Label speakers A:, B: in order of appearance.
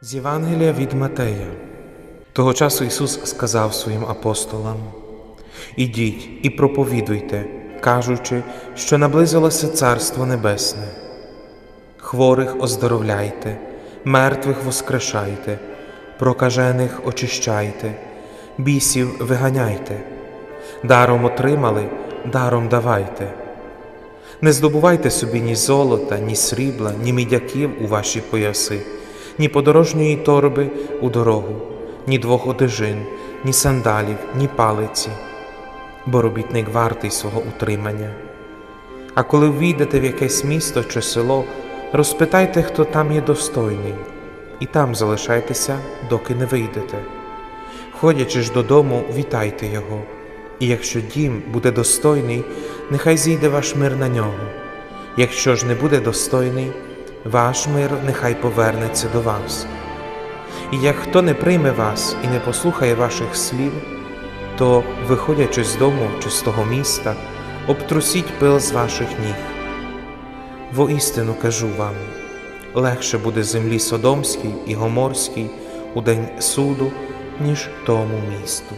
A: З Євангелія від Матея. Того часу Ісус сказав своїм апостолам: Ідіть і проповідуйте, кажучи, що наблизилося Царство Небесне. Хворих оздоровляйте, мертвих воскрешайте, прокажених очищайте, бісів виганяйте, даром отримали, даром давайте. Не здобувайте собі ні золота, ні срібла, ні мідяків у ваші пояси, ні подорожньої торби у дорогу, ні двох одежин, ні сандалів, ні палиці, бо робітник вартий свого утримання. А коли війдете в якесь місто чи село, розпитайте, хто там є достойний, і там залишайтеся, доки не вийдете. Ходячи ж додому, вітайте його, і якщо дім буде достойний, нехай зійде ваш мир на нього. Якщо ж не буде достойний, ваш мир нехай повернеться до вас. І як хто не прийме вас і не послухає ваших слів, то, виходячи з дому чи з того міста, обтрусіть пил з ваших ніг. Воістину кажу вам, легше буде землі Содомській і Гоморській у день суду, ніж тому місту.